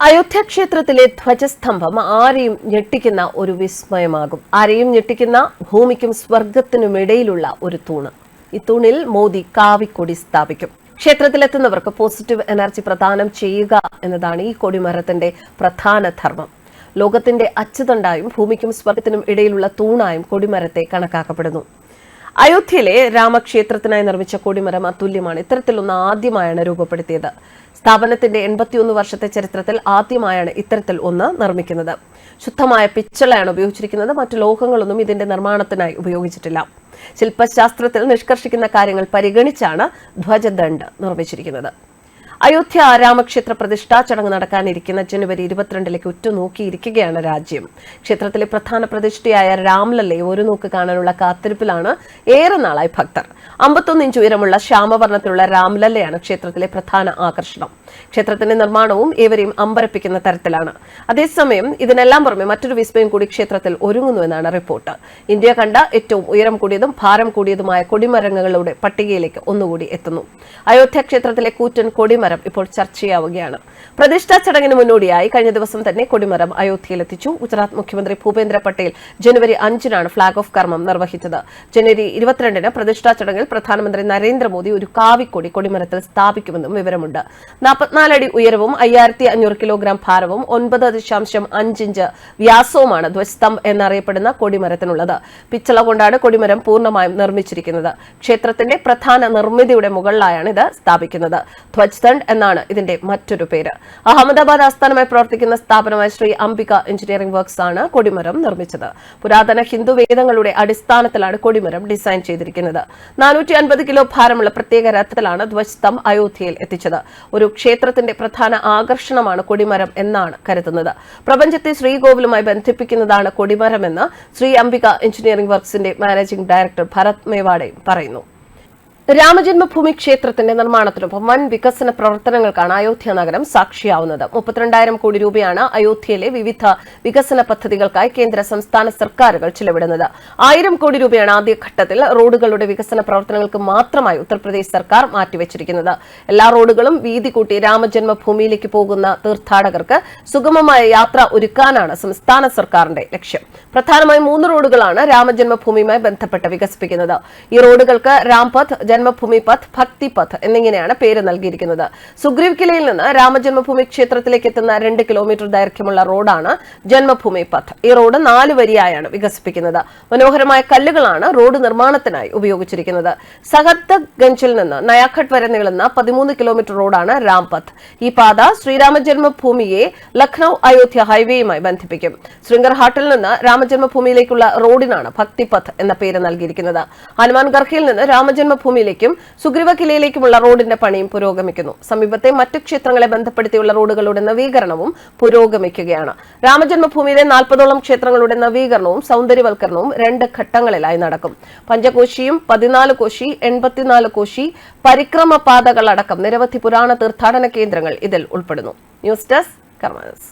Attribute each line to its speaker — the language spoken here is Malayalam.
Speaker 1: അയോധ്യ ക്ഷേത്രത്തിലെ ധ്വജസ്തംഭം ആരെയും ഞെട്ടിക്കുന്ന ഒരു വിസ്മയമാകും. ആരെയും ഞെട്ടിക്കുന്ന ഭൂമിക്കും സ്വർഗത്തിനുമിടയിലുള്ള ഒരു തൂണ്. ഈ തൂണിൽ മോദി കാവിക്കൊടി സ്ഥാപിക്കും. ക്ഷേത്രത്തിലെത്തുന്നവർക്ക് പോസിറ്റീവ് എനർജി പ്രദാനം ചെയ്യുക എന്നതാണ് ഈ കൊടിമരത്തിന്റെ പ്രധാന ധർമ്മം. ലോകത്തിന്റെ അച്ചുതണ്ടായും ഭൂമിക്കും സ്വർഗത്തിനും ഇടയിലുള്ള തൂണായും കൊടിമരത്തെ കണക്കാക്കപ്പെടുന്നു. അയോധ്യയിലെ രാമക്ഷേത്രത്തിനായി നിർമ്മിച്ച കൊടിമരം അതുല്യമാണ്. ഇത്തരത്തിലൊന്ന് ആദ്യമായാണ് രൂപപ്പെടുത്തിയത്. സ്ഥാപനത്തിന്റെ എൺപത്തിയൊന്ന് വർഷത്തെ ചരിത്രത്തിൽ ആദ്യമായാണ് ഇത്തരത്തിൽ ഒന്ന് നിർമ്മിക്കുന്നത്. ശുദ്ധമായ പിച്ചളയാണ് ഉപയോഗിച്ചിരിക്കുന്നത്. മറ്റു ലോഹങ്ങളൊന്നും ഇതിന്റെ നിർമ്മാണത്തിനായി ഉപയോഗിച്ചിട്ടില്ല. ശില്പശാസ്ത്രത്തിൽ നിഷ്കർഷിക്കുന്ന കാര്യങ്ങൾ പരിഗണിച്ചാണ് ധ്വജദണ്ഡ് നിർമ്മിച്ചിരിക്കുന്നത്. അയോധ്യ രാമക്ഷേത്ര പ്രതിഷ്ഠാ ചടങ്ങ് നടക്കാനിരിക്കുന്ന ജനുവരി ഇരുപത്തിരണ്ടിലേക്ക് ഉറ്റുനോക്കിയിരിക്കുകയാണ് രാജ്യം. ക്ഷേത്രത്തിലെ പ്രധാന പ്രതിഷ്ഠയായ രാംലല്ലയെ ഒരു നോക്ക് കാണാനുള്ള കാത്തിരിപ്പിലാണ് ഏറെ നാളായി ഭക്തർ. അമ്പത്തൊന്ന് ഇഞ്ച് ഉയരമുള്ള ശ്യാമവർണത്തിലുള്ള രാംലല്ലയാണ് ക്ഷേത്രത്തിലെ പ്രധാന ആകർഷണം. ക്ഷേത്രത്തിന്റെ നിർമ്മാണവും ഏവരെയും അമ്പരപ്പിക്കുന്ന തരത്തിലാണ്. അതേസമയം ഇതിനെല്ലാം പുറമെ മറ്റൊരു വിസ്മയം കൂടി ക്ഷേത്രത്തിൽ ഒരുങ്ങുന്നുവെന്നാണ് റിപ്പോർട്ട്. ഇന്ത്യ കണ്ട ഏറ്റവും ഉയരം കൂടിയതും ഭാരം കൂടിയതുമായ കൊടിമരങ്ങളുടെ പട്ടികയിലേക്ക് ഒന്നുകൂടി എത്തുന്നു. അയോധ്യ ക്ഷേത്രത്തിലെ കൂറ്റൻ കൊടിമരം ഇപ്പോൾ ചർച്ചയാവുകയാണ്. പ്രതിഷ്ഠാ ചടങ്ങിന് മുന്നോടിയായി കഴിഞ്ഞ ദിവസം തന്നെ കൊടിമരം അയോധ്യയിലെത്തിച്ചു. ഗുജറാത്ത് മുഖ്യമന്ത്രി ഭൂപേന്ദ്ര പട്ടേൽ ജനുവരി അഞ്ചിനാണ് ഫ്ളാഗ് ഓഫ് കർമ്മം നിർവഹിച്ചത്. ജനുവരി ഇരുപത്തിരണ്ടിന് പ്രതിഷ്ഠാ ചടങ്ങിൽ പ്രധാനമന്ത്രി നരേന്ദ്രമോദി ഒരു കാവിക്കൊടി കൊടിമരത്തിൽ സ്ഥാപിക്കുമെന്നും വിവരമുണ്ട്. നാൽപ്പത്തിനാലടി ഉയരവും അയ്യായിരത്തി അഞ്ഞൂറ് കിലോഗ്രാം ഭാരവും ഒൻപത് ദശാംശം അഞ്ചിഞ്ച് വ്യാസവുമാണ് ധ്വജസ്തംഭ് എന്നറിയപ്പെടുന്ന കൊടിമരത്തിനുള്ളത്. പിച്ചള കൊണ്ടാണ് കൊടിമരം പൂർണമായും നിർമ്മിച്ചിരിക്കുന്നത്. ക്ഷേത്രത്തിന്റെ പ്രധാന നിർമ്മിതിയുടെ മുകളിലായാണ് ഇത് സ്ഥാപിക്കുന്നത്. ധ്വജ്ദണ്ഡ് എന്നാണ് ഇതിന്റെ മറ്റൊരു പേര്. അഹമ്മദാബാദ് ആസ്ഥാനമായി പ്രവർത്തിക്കുന്ന സ്ഥാപനമായ ശ്രീ അംബിക എഞ്ചിനീയറിംഗ് വർക്ക്സ് ആണ് കൊടിമരം നിർമ്മിച്ചത്. പുരാതന ഹിന്ദു വേദങ്ങളുടെ അടിസ്ഥാനത്തിലാണ് കൊടിമരം ഡിസൈൻ ചെയ്തിരിക്കുന്നത്. നാനൂറ്റി അൻപത് കിലോ ഭാരമുള്ള പ്രത്യേക രഥത്തിലാണ് ധ്വജ്സ്തംഭ് അയോധ്യയിൽ എത്തിച്ചത്. ഒരു ക്ഷേത്രത്തിന്റെ പ്രധാന ആകർഷണമാണ് കൊടിമരം എന്നാണ് കരുതുന്നത്. പ്രപഞ്ചത്തെ ശ്രീകോവിലുമായി ബന്ധിപ്പിക്കുന്നതാണ് കൊടിമരമെന്ന് ശ്രീ അംബിക എഞ്ചിനീയറിംഗ് വർക്ക്സിന്റെ മാനേജിംഗ് ഡയറക്ടർ ഭരത് മേവാടെ പറയുന്നു. രാമജന്മഭൂമി ക്ഷേത്രത്തിന്റെ നിർമ്മാണത്തിനൊപ്പം വൻ വികസന പ്രവർത്തനങ്ങൾക്കാണ് അയോധ്യ നഗരം സാക്ഷിയാവുന്നത്. മുപ്പത്തിരണ്ടായിരം കോടി രൂപയാണ് അയോധ്യയിലെ വിവിധ വികസന പദ്ധതികൾക്കായി കേന്ദ്ര സംസ്ഥാന സർക്കാരുകൾ ചിലവിടുന്നത്. ആയിരം കോടി രൂപയാണ് ആദ്യഘട്ടത്തിൽ റോഡുകളുടെ വികസന പ്രവർത്തനങ്ങൾക്ക് മാത്രമായി ഉത്തർപ്രദേശ് സർക്കാർ മാറ്റിവച്ചിരിക്കുന്നത്. എല്ലാ റോഡുകളും വീതി കൂട്ടി രാമജന്മഭൂമിയിലേക്ക് പോകുന്ന തീർത്ഥാടകർക്ക് സുഗമമായ യാത്ര ഒരുക്കാനാണ് സംസ്ഥാന സർക്കാരിന്റെ ലക്ഷ്യം. പ്രധാനമായും മൂന്ന് റോഡുകളാണ് രാമജന്മഭൂമിയുമായി ബന്ധപ്പെട്ട് വികസിപ്പിക്കുന്നത്. ഈ റോഡുകൾക്ക് രാംപഥ് ജന്മഭൂമി പഥ് ഭക്തി പഥ് എന്നിങ്ങനെയാണ് പേര് നൽകിയിരിക്കുന്നത്. സുഗ്രീവ് കിലയിൽ നിന്ന് രാമജന്മഭൂമി ക്ഷേത്രത്തിലേക്ക് എത്തുന്ന രണ്ട് കിലോമീറ്റർ ദൈർഘ്യമുള്ള റോഡാണ് ജന്മഭൂമി പഥ് ഈ റോഡ് നാല് വരിയായാണ് വികസിപ്പിക്കുന്നത്. മനോഹരമായ കല്ലുകളാണ് റോഡ് നിർമ്മാണത്തിനായി ഉപയോഗിച്ചിരിക്കുന്നത്. സഹദ്ഗഞ്ചിൽ നിന്ന് നയാഘട്ട് വരെ നീളുന്ന പതിമൂന്ന് കിലോമീറ്റർ റോഡാണ് രാംപഥ്. ഈ പാത ശ്രീരാമ ജന്മഭൂമിയെ ലക്നൌ അയോധ്യ ഹൈവേയുമായി ബന്ധിപ്പിക്കും. ശൃംഗർഹാട്ടിൽ നിന്ന് രാമജന്മഭൂമിയിലേക്കുള്ള റോഡിനാണ് ഭക്തിപഥ് എന്ന പേര് നൽകിയിരിക്കുന്നത്. ഹനുമാൻ ഗർഹിയിൽ നിന്ന് രാമജന്മഭൂമിയിലേക്കും സുഗ്രീവ കിലയിലേക്കുമുള്ള റോഡിന്റെ പണിയും പുരോഗമിക്കുന്നു. സമീപത്തെ മറ്റു ക്ഷേത്രങ്ങളെ ബന്ധപ്പെടുത്തിയുള്ള റോഡുകളുടെ നവീകരണവും പുരോഗമിക്കുകയാണ്. രാമജന്മഭൂമിയിലെ നാൽപ്പതോളം ക്ഷേത്രങ്ങളുടെ നവീകരണവും സൗന്ദര്യവൽക്കരണവും രണ്ട് ഘട്ടങ്ങളിലായി നടക്കും. പഞ്ചകോശിയും പതിനാല് കോശി എൺപത്തിനാല് കോശി പരിക്രമ പാതകളടക്കം നിരവധി പുരാണ തീർത്ഥാടന കേന്ദ്രങ്ങൾ ഇതിൽ ഉൾപ്പെടുന്നു. News desk കർമാനസ്.